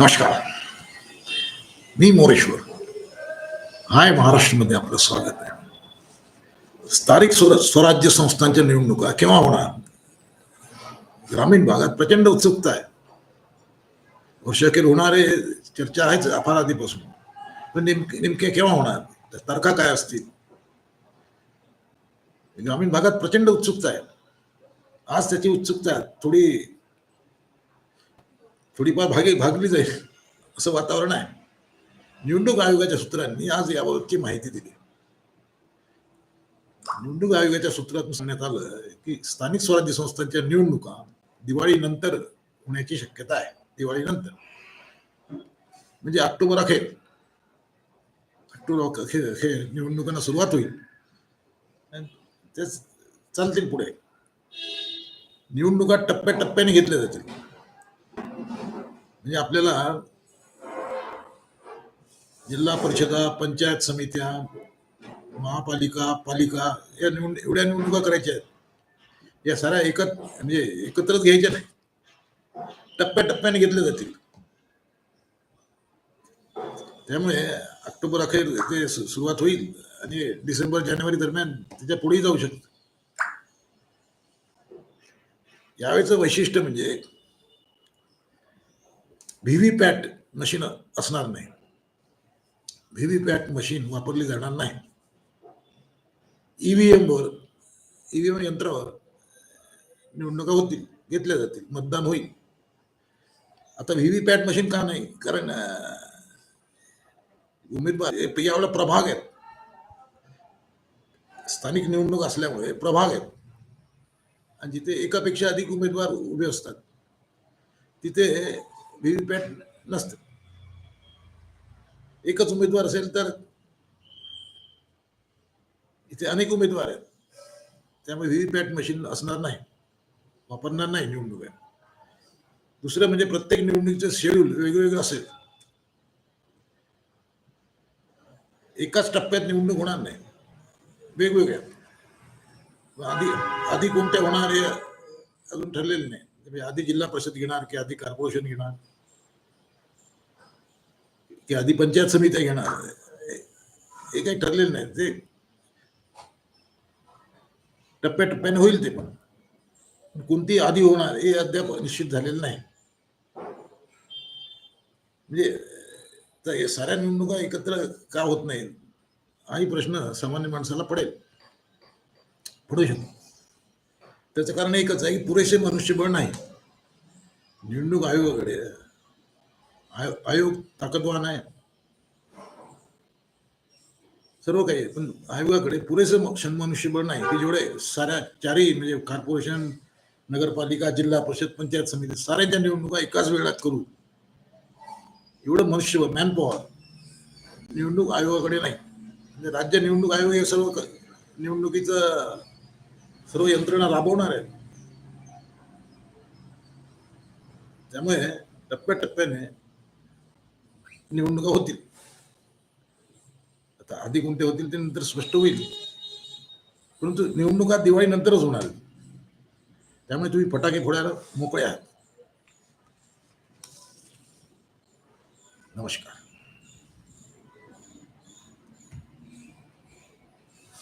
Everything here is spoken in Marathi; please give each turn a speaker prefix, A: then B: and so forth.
A: नमस्कार. मी मोरेश्वर. हाय महाराष्ट्रमध्ये आपलं स्वागत आहे. स्थानिक स्वर स्वराज्य संस्थांच्या निवडणुका केव्हा होणार? ग्रामीण भागात प्रचंड उत्सुकता आहे. वर्षाखेर होणारे चर्चा आहेच अफार आधीपासून पण नेमके नेमके केव्हा होणार? त्या तारखा काय असतील? ग्रामीण भागात प्रचंड उत्सुकता आहे. आज त्याची उत्सुकता थोडी थोडीफार भागे भागली जाईल. असं वातावरण आहे. निवडणूक आयोगाच्या सूत्रांनी आज याबाबतची माहिती दिली. निवडणूक आयोगाच्या सूत्रात सांगण्यात आलं की स्थानिक स्वराज्य संस्थांच्या निवडणुका दिवाळीनंतर होण्याची शक्यता आहे. दिवाळीनंतर. म्हणजे ऑक्टोबर अखेर. ऑक्टोबर अखेर अखेर निवडणुकांना सुरुवात होईल. तेच चालतील पुढे. निवडणुका टप्प्याटप्प्याने घेतल्या जातील. म्हणजे आपल्याला जिल्हा परिषदा पंचायत समित्या महापालिका पालिका या निवड एवढ्या निवडणुका करायच्या आहेत. या साऱ्या एकत म्हणजे एकत्रच घ्यायच्या नाही. टप्प्याटप्प्याने घेतल्या जातील. त्यामुळे ऑक्टोबर अखेर ते सुरुवात होईल आणि डिसेंबर जानेवारी दरम्यान त्याच्या पुढेही जाऊ शकत. यावेळेचं वैशिष्ट्य म्हणजे व्हीव्हीपॅट मशीन असणार नाही. व्हीव्हीपॅट मशीन वापरली जाणार नाही. ईव्हीएमवर ईव्हीएम यंत्रावर निवडणुका होतील घेतल्या जातील मतदान होईल. आता व्हीव्हीपॅट मशीन का नाही? कारण उमेदवार यावेळेला प्रभाग आहेत. स्थानिक निवडणूक असल्यामुळे प्रभाग आहेत. आणि जिथे एकापेक्षा अधिक उमेदवार उभे असतात तिथे व्हीव्हीपॅट नसते. एकच उमेदवार असेल तर इथे अनेक उमेदवार आहेत. त्यामुळे व्हीव्हीपॅट मशीन असणार नाही. वापरणार नाही निवडणुका दुसरं म्हणजे प्रत्येक निवडणुकीचं शेड्यूल वेगवेगळं असेल. एकाच टप्प्यात निवडणूक होणार नाही. वेगवेगळ्या. आधी आधी कोणत्या होणार हे अजून ठरलेलं नाही. आधी जिल्हा परिषद घेणार की आधी कॉर्पोरेशन घेणार? की आधी पंचायत समित्या घेणार. हे काही ठरलेलं नाही. ते टप्प्याटप्प्याने होईल ते पण. कोणती आधी होणार हे अद्याप निश्चित झालेलं नाही. म्हणजे तर साऱ्या निवडणुका एकत्र का होत नाही हाही प्रश्न सामान्य माणसाला पडेल. पडू शकतो. त्याचं कारण एकच आहे की पुरेसे मनुष्यबळ नाही. निवडणूक आयोगाकडे आयो- आयोग ताकदवान आहे. सर्व काही पण आयोगाकडे पुरेसं क्षण मनुष्यबळ नाही. की जेवढे साऱ्या चारही म्हणजे कॉर्पोरेशन नगरपालिका जिल्हा परिषद पंचायत समिती साऱ्याच्या निवडणुका एकाच वेळात करू. एवढं मनुष्यबळ मॅनपॉवर निवडणूक आयोगाकडे नाही. म्हणजे राज्य निवडणूक आयोग हे सर्व निवडणुकीचं सर्व यंत्रणा राबवणार आहे त्यामुळे टप्प्याटप्प्याने निवडणुका होतील. आता आधी कोणते होतील ते नंतर स्पष्ट होईल. परंतु निवडणुका दिवाळी नंतरच होणार त्यामुळे तुम्ही फटाके फोडायला मोकळे आहात. नमस्कार.